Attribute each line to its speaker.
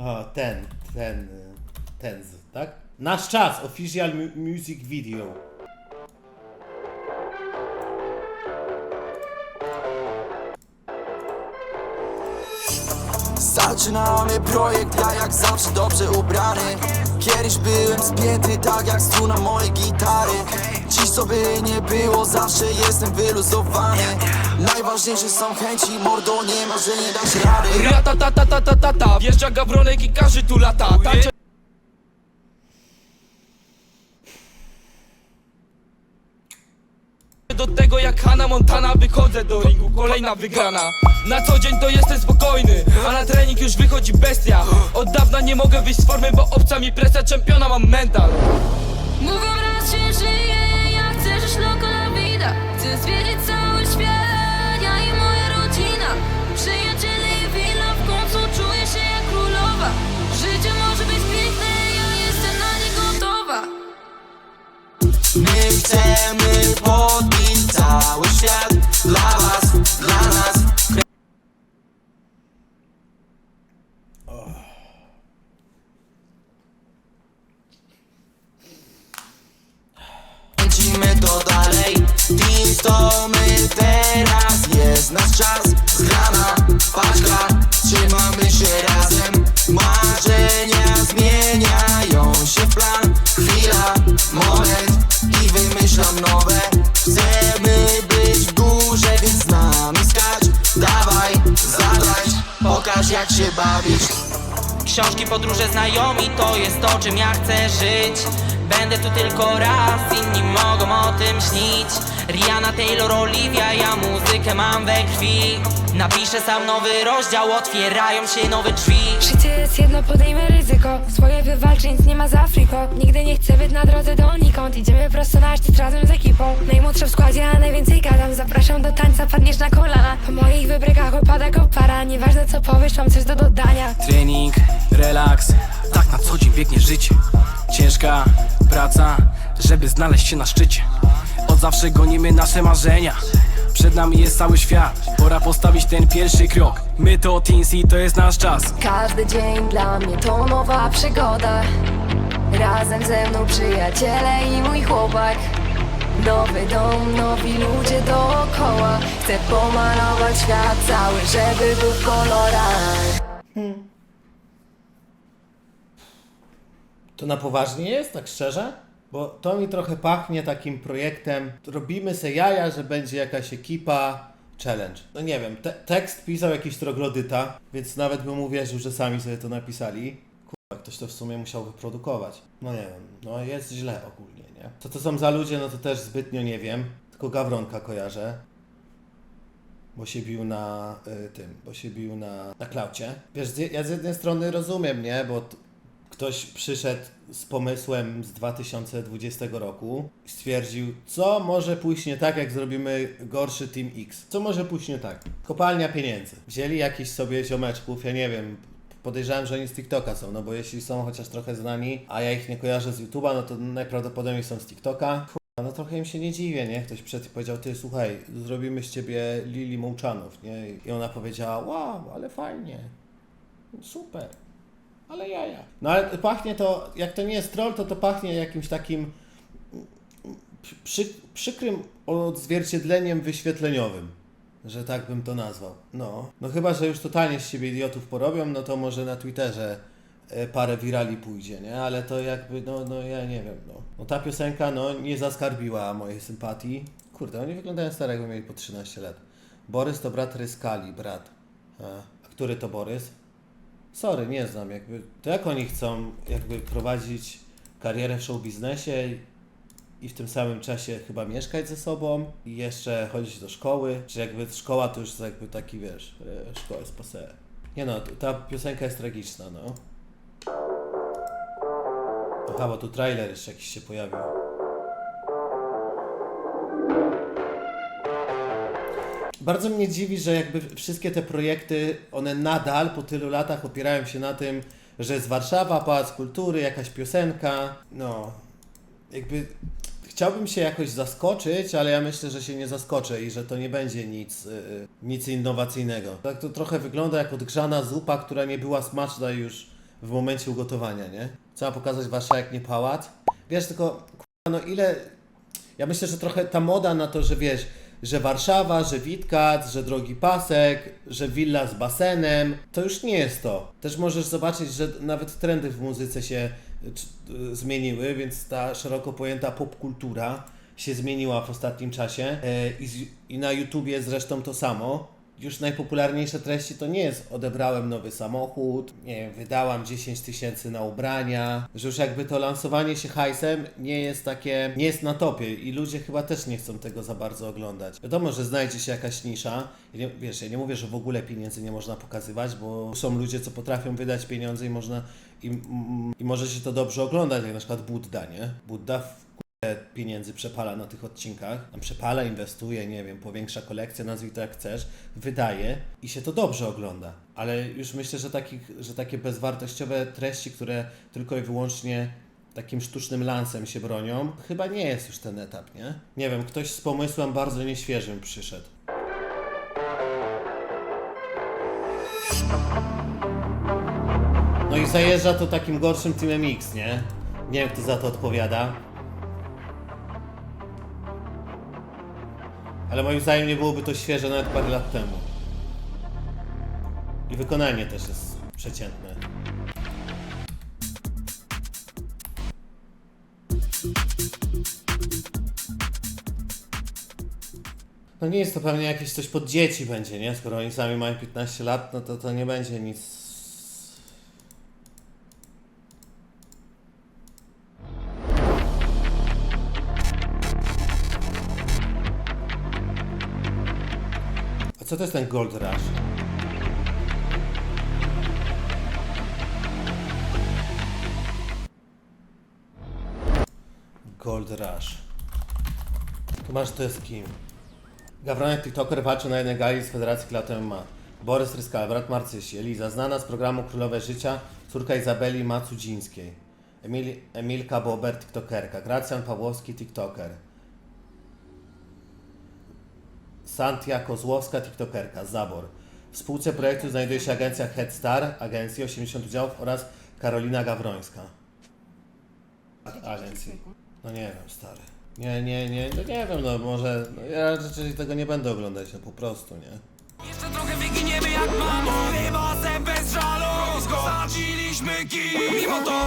Speaker 1: O, ten, ten, ten, tak? Nasz czas, official mu- music video.
Speaker 2: Zaczynamy projekt, ja jak zawsze dobrze ubrany. Kiedyś byłem spięty tak jak struna mojej gitary. Dziś co by nie było, zawsze jestem wyluzowany. Najważniejsze są chęci, mordo nie ma, że nie dasz rady.
Speaker 3: Rata ta ta ta ta ta ta Wjeżdża gawronek i każdy tu lata. Tańczę Wychodzę do ringu, kolejna wygrana. Na co dzień to jestem spokojny A na trening już wychodzi bestia. Od dawna nie mogę wyjść z formy Bo obca mi presja czempiona mam mental.
Speaker 4: Mówią raz się żyje, ja chcę żyć loco la vida Chcę zwiedzić cały
Speaker 5: Książki, podróże, znajomi to jest to, czym ja chcę żyć. Będę tu tylko raz, inni mogą o tym śnić Rihanna, Taylor, Olivia, ja muzykę mam we krwi. Napiszę sam nowy rozdział, otwierają się nowe drzwi.
Speaker 6: Życie jest jedno, podejmę ryzyko. Swoje wywalczę, nic nie ma za Afriko Nigdy nie chcę być na drodze donikąd. Idziemy prosto na szczyt razem z ekipą. Najmłodsza w składzie, a najwięcej gadam. Zapraszam do tańca, padniesz na kolana. Po moich wybrykach opada kopara. Nieważne co powiesz, mam coś do dodania.
Speaker 7: Trening, relaks, tak na co dzień biegnie życie. Ciężka praca, żeby znaleźć się na szczycie Od zawsze gonimy nasze marzenia. Przed nami jest cały świat, pora postawić ten pierwszy krok. My to Teens i to jest nasz czas.
Speaker 6: Każdy dzień dla mnie to nowa przygoda. Razem ze mną przyjaciele i mój chłopak. Nowy dom, nowi ludzie dookoła. Chcę pomalować świat cały, żeby był w kolorach.
Speaker 1: To na poważnie jest, tak szczerze? Bo to mi trochę pachnie takim projektem. Robimy se jaja, że będzie jakaś ekipa. Challenge. No nie wiem, te tekst pisał jakiś troglodyta, więc nawet bym uwierzył, że sami sobie to napisali. Kurwa, ktoś to w sumie musiał wyprodukować. No nie wiem, no jest źle ogólnie, nie? Co to są za ludzie, no to też zbytnio nie wiem. Tylko Gawronka kojarzę. Bo się bił na y, tym, bo się bił na, na klaucie. Wiesz, ja z jednej strony rozumiem, nie? Bo ktoś przyszedł z pomysłem z 2020 roku stwierdził, co może pójść nie tak, jak zrobimy gorszy Team X. Co może pójść nie tak? Kopalnia pieniędzy. Wzięli jakiś sobie ziomeczków, ja nie wiem, podejrzewam, że oni z TikToka są, no bo jeśli są chociaż trochę znani, a ja ich nie kojarzę z YouTube'a, no to najprawdopodobniej są z TikToka. No trochę im się nie dziwię, nie? Ktoś przed powiedział, ty słuchaj, zrobimy z ciebie Lili Mołczanów, nie? I ona powiedziała, wow, ale fajnie, super. Ale jaja. No ale pachnie to, jak to nie jest troll, to to pachnie jakimś takim przy, przykrym odzwierciedleniem wyświetleniowym. Że tak bym to nazwał. No. No chyba, że już totalnie z siebie idiotów porobią, no to może na Twitterze e, parę wirali pójdzie, nie? Ale to jakby, no, no ja nie wiem, no. No ta piosenka, no nie zaskarbiła mojej sympatii. Kurde, oni wyglądają starego, mieli po 13 lat. Borys to brat Ryskali, brat. A, a który to Borys? Sorry, nie znam, jakby, to jak oni chcą jakby prowadzić karierę w show biznesie i w tym samym czasie chyba mieszkać ze sobą i jeszcze chodzić do szkoły, że jakby szkoła to już jakby taki, wiesz, e, szkoła jest passe. Nie no, ta piosenka jest tragiczna, no. Aha, bo tu trailer jeszcze jakiś się pojawił. Bardzo mnie dziwi, że jakby wszystkie te projekty, one nadal po tylu latach opierają się na tym, że jest Warszawa, Pałac Kultury, jakaś piosenka. No, jakby chciałbym się jakoś zaskoczyć, ale ja myślę, że się nie zaskoczę i że to nie będzie nic, yy, nic innowacyjnego. Tak to trochę wygląda jak odgrzana zupa, która nie była smaczna już w momencie ugotowania, nie? Trzeba pokazać Warszawek, nie pałac. Wiesz, tylko no ile... Ja myślę, że trochę ta moda na to, że wiesz, że Warszawa, że Witkac, że drogi pasek, że willa z basenem, to już nie jest to. Też możesz zobaczyć, że nawet trendy w muzyce się czy- y, zmieniły, więc ta szeroko pojęta popkultura się zmieniła w ostatnim czasie E, i, i na YouTubie zresztą to samo. Już najpopularniejsze treści to nie jest odebrałem nowy samochód, nie wiem, wydałam 10 tysięcy na ubrania, że już jakby to lansowanie się hajsem nie jest takie, nie jest na topie i ludzie chyba też nie chcą tego za bardzo oglądać. Wiadomo, że znajdzie się jakaś nisza, nie, wiesz, ja nie mówię, że w ogóle pieniędzy nie można pokazywać, bo są ludzie, co potrafią wydać pieniądze i można, i, i może się to dobrze oglądać, jak na przykład Budda, nie? Budda w pieniędzy przepala na tych odcinkach, przepala, inwestuje, nie wiem, powiększa kolekcję, nazwij to jak chcesz, wydaje i się to dobrze ogląda. Ale już myślę, że, że takie bezwartościowe treści, które tylko i wyłącznie takim sztucznym lansem się bronią, chyba nie jest już ten etap, nie? Nie wiem, ktoś z pomysłem bardzo nieświeżym przyszedł. No i zajeżdża to takim gorszym Teamem X, nie? Nie wiem, kto za to odpowiada. Ale moim zdaniem nie byłoby to świeże nawet parę lat temu. I wykonanie też jest przeciętne. No nie jest to pewnie jakieś coś pod dzieci będzie, nie? Skoro oni sami mają 15 lat, no to to nie będzie nic... co to jest ten Gold Rush? Gold Rush. Tu masz to jest kim? Gawronek TikToker walczy na jednej gali z Federacji Klatę MMA. Borys Ryskal, brat Marcysi, Eliza, znana z programu Królowe Życia, córka Izabeli Macudzińskiej. Emil, Emilka Bober, TikTokerka. Gracjan Pawłowski, TikToker. Santia Kozłowska, TikTokerka. Zabor. W spółce projektu znajduje się agencja Head Star, agencji 80 udziałów oraz Karolina Gawrońska. Agencji. No nie wiem, stary. Nie, nie, nie, no nie wiem, no może, no ja raczej tego nie będę oglądać, no po prostu, nie?
Speaker 2: Jeszcze trochę wyginiemy jak mamo bez żalu Zasadziliśmy kij Mimo to